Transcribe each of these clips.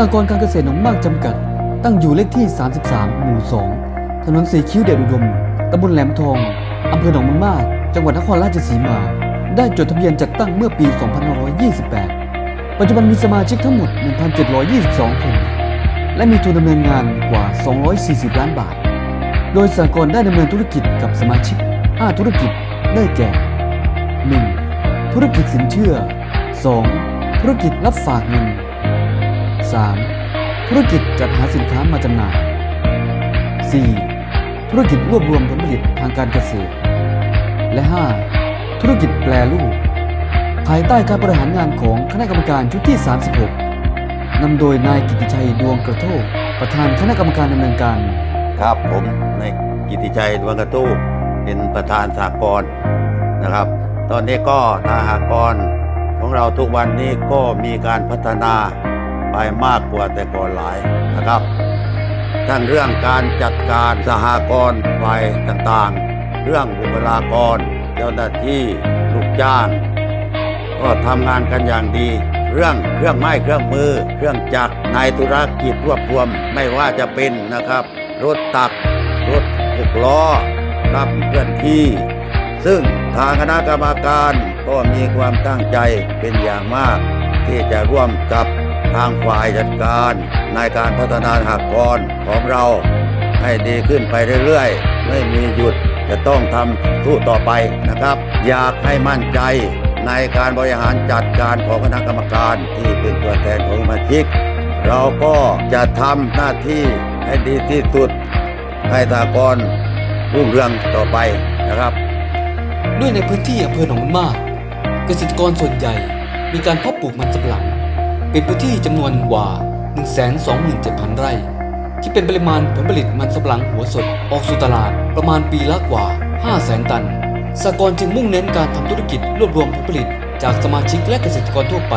สหกรณ์การเกษตรหนองมากจำกัด ตั้งอยู่เลขที่ 33 หมู่ 2 ถนนสีคิ้วเดชอุดม ตำบลแหลมทอง อำเภอหนองมันมาก จังหวัดนครราชสีมา ได้จดทะเบียนจัดตั้งเมื่อปี 2528 ปัจจุบันมีสมาชิกทั้งหมด 1,722 คน และมีทุนดำเนินงานกว่า 240 ล้านบาท โดยสหกรณ์ได้ดำเนินธุรกิจกับสมาชิก 5 ธุรกิจ ได้แก่ 1. ธุรกิจสินเชื่อ 2. ธุรกิจรับฝากเงิน 3. ธุรกิจจัดหาสินค้ามาจำหน่าย 4. ธุรกิจรวบรวมผลผลิตทางการเกษตร และ 5. ธุรกิจแปรรูป ภายใต้การบริหารงานของคณะกรรมการชุดที่ 36 นำโดยนายกิติชัยดวงกระโทกประธานคณะกรรมการดำเนินการ ครับผมนายกิติชัยดวงกระตู้เป็นประธานสากลนะครับ ตอนนี้ก็ทางสากลของเราทุกวันนี้ก็มีการพัฒนา ไปมากกว่าแต่ก่อนหลายนะครับทั้งเรื่องการจัดการสหกรณ์ฝ่ายต่างๆ เรื่องบุคลากร เจ้าหน้าที่ลูกจ้าง ก็ทำงานกันอย่างดี เรื่องเครื่องไม้เครื่องมือ เครื่องจักรในธุรกิจรวบรวมไม่ว่าจะเป็นนะครับ รถตัก รถหกล้อรับเคลื่อนที่ ซึ่งทางคณะกรรมการก็มีความตั้งใจเป็นอย่างมาก ที่จะร่วมกับ ทางฝ่ายจัดการในการพัฒนาหากรของเรา ให้ดีขึ้นไปเรื่อยๆ ไม่มีหยุดจะต้องทำสู้ต่อไปนะครับ อยากให้มั่นใจในการบริหารจัดการของคณะกรรมการที่เป็นตัวแทนของสมาชิก เราก็จะทำหน้าที่ให้ดีที่สุดให้สากรรุ่งเรืองต่อไปนะครับ ด้วยในพื้นที่อำเภอหนองมนมาก เกษตรกรส่วนใหญ่มีการเพาะปลูกมันสำปะหลัง เป็นพื้นที่จำนวนกว่า 127,000 ไร่ ที่เป็นปริมาณผลผลิตมันสำปะหลังหัวสดออกสู่ตลาดประมาณปีละกว่า 500,000 ตันสหกรณ์จึงมุ่งเน้นการทำธุรกิจรวบรวมผลผลิต จากสมาชิกและเกษตรกรทั่วไป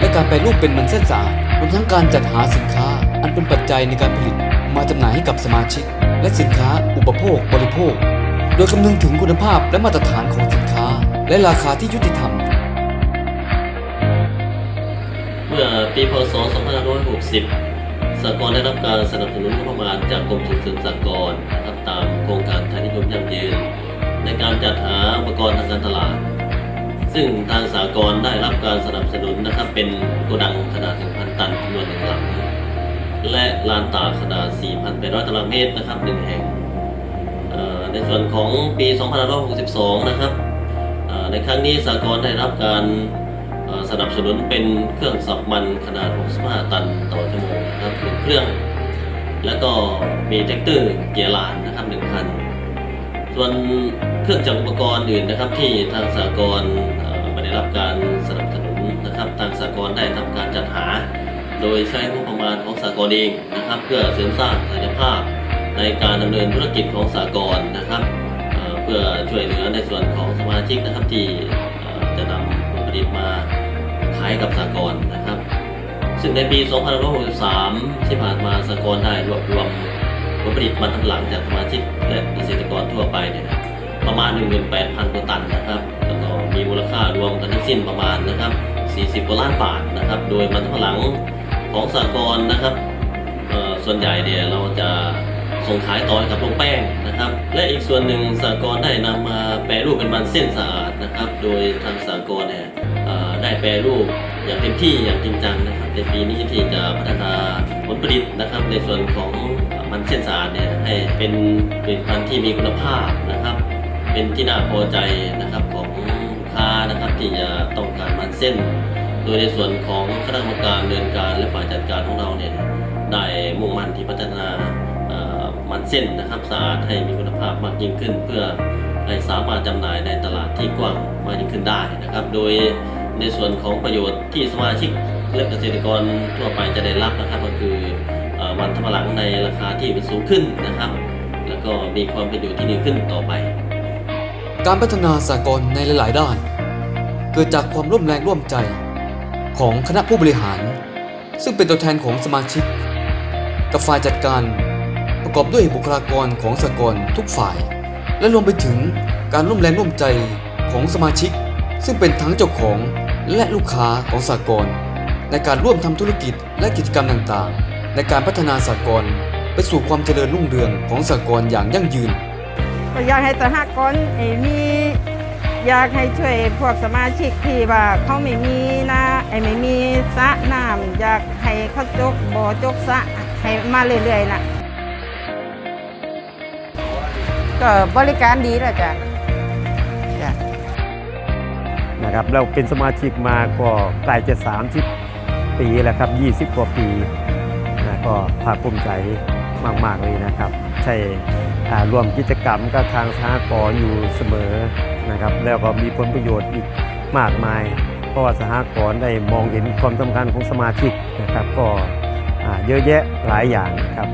และการแปรรูปเป็นมันเส้นสาดรวมทั้งการจัดหาสินค้า อันเป็นปัจจัยในการผลิต มาจำหน่ายให้กับสมาชิก และสินค้าอุปโภคบริโภค โดยคำนึงถึงคุณภาพและมาตรฐานของสินค้า และราคาที่ยุติธรรม เมื่อปีพศ 2560สากลได้รับการสนับสนุนงบประมาณจากกรมส่งเสริมสากลนะครับตามโครงการไทยนิยมยั่งยืน ในการจัดหาอุปกรณ์ทางการตลาด ซึ่งทางสากลได้รับการสนับสนุนนะครับเป็นโกดังขนาด 1,000 ตันจำนวนหนึ่งหลัง และลานตากขนาด 4,800 ตารางเมตรนะครับหนึ่งแห่งในส่วนของปี 2562 นะครับในครั้งนี้สากลได้รับการ สนับสนุนเป็นเครื่องสับมันขนาด 65 ตันต่อชั่วโมงนะครับหนึ่งเครื่อง แล้วก็มีแท็กเตอร์เกียร์ลานนะครับหนึ่งคัน ส่วนเครื่องจักรอุปกรณ์อื่นนะครับ ที่ทางสากลไม่ได้รับการสนับสนุนนะครับ ทางสากลได้ทำการจัดหา โดยใช้งบประมาณของสากลเองนะครับ เพื่อเสริมสร้างศักยภาพในการดำเนินธุรกิจของสากลนะครับเอ่อเพื่อช่วยเหลือในส่วนของสมาชิกนะครับที่ กับสากลนะครับ ซึ่งในปี 2563 ที่ผ่านมาสากลได้รวบรวมผลผลิตมันทำหลังจากสมาชิกและเกษตรกรทั่วไปเนี่ยประมาณ 18,000กว่าตันนะครับ แล้วก็มีมูลค่ารวมกันทั้งสิ้นประมาณนะครับ 40กว่าล้านบาทนะครับ โดยมันทำหลังของสากลนะครับส่วนใหญ่เนี่ยเราจะส่งขายต่อให้กับโรงแป้งนะครับ และอีกส่วนหนึ่งสากลได้นำมาแปรรูปเป็นมันเส้นสะอาดนะครับ โดยทางสากลเนี่ย แปรรูปอย่างเต็มที่อย่างจริงจังนะครับในปีนี้ที่จะพัฒนาผลผลิตนะครับในส่วนของมันเส้นสะอาดเนี่ยให้เป็นผลิตภัณฑ์ที่มีคุณภาพนะครับ เป็นที่น่าพอใจนะครับของลูกค้านะครับที่จะต้องการมันเส้น โดยในส่วนของคณะกรรมการเดินการและฝ่ายจัดการของเราเนี่ยได้มุ่งมั่นที่พัฒนามันเส้นนะครับสะอาดให้มีคุณภาพมากยิ่งขึ้น เพื่อให้สามารถจำหน่ายในตลาดที่กว้างมากยิ่งขึ้นได้นะครับ โดย ในส่วนของประโยชน์ที่สมาชิกและเกษตรกรทั่วไปจะได้รับนะครับ ก็คือมันทำหลังในราคาที่มันสูงขึ้นนะครับ แล้วก็มีความประโยชน์ที่ดีขึ้นต่อไป การพัฒนาสากลในหลาย ๆ ด้าน เกิดจากความร่วมแรงร่วมใจของคณะผู้บริหาร ซึ่งเป็นตัวแทนของสมาชิก กับฝ่ายจัดการประกอบด้วยบุคลากรของสากลทุกฝ่าย และรวมไปถึงการร่วมแรงร่วมใจของสมาชิก ซึ่งเป็นทั้งเจ้าของ และลูกค้าของสากลในการร่วมทำธุรกิจและกิจกรรมต่างๆ ในการพัฒนาสากลไปสู่ความเจริญรุ่งเรืองของสากลอย่างยั่งยืนก็อยากให้สหกรณ์ไอ้มีอยากให้ช่วยพวกสมาชิกที่ว่าเขาไม่มีนะไอ้ไม่มีสะน้ำอยากให้เขาจกบ่อจกสะให้มาเรื่อยๆนะก็บริการดีแล้วจ้ะ นะครับเราเป็นสมาชิกมาก็ใกล้จะ30 ปีแล้วครับ 20 กว่าปีนะก็ภาคภูมิใจมาก ๆ เลยนะครับ ใช่อาร่วมกิจกรรมกับทางสหกรณ์อยู่เสมอนะครับ แล้วก็มีผลประโยชน์อีกมากมาย เพราะว่าสหกรณ์ได้มองเห็นความสำคัญของสมาชิกนะครับ ก็เยอะแยะหลายอย่างครับ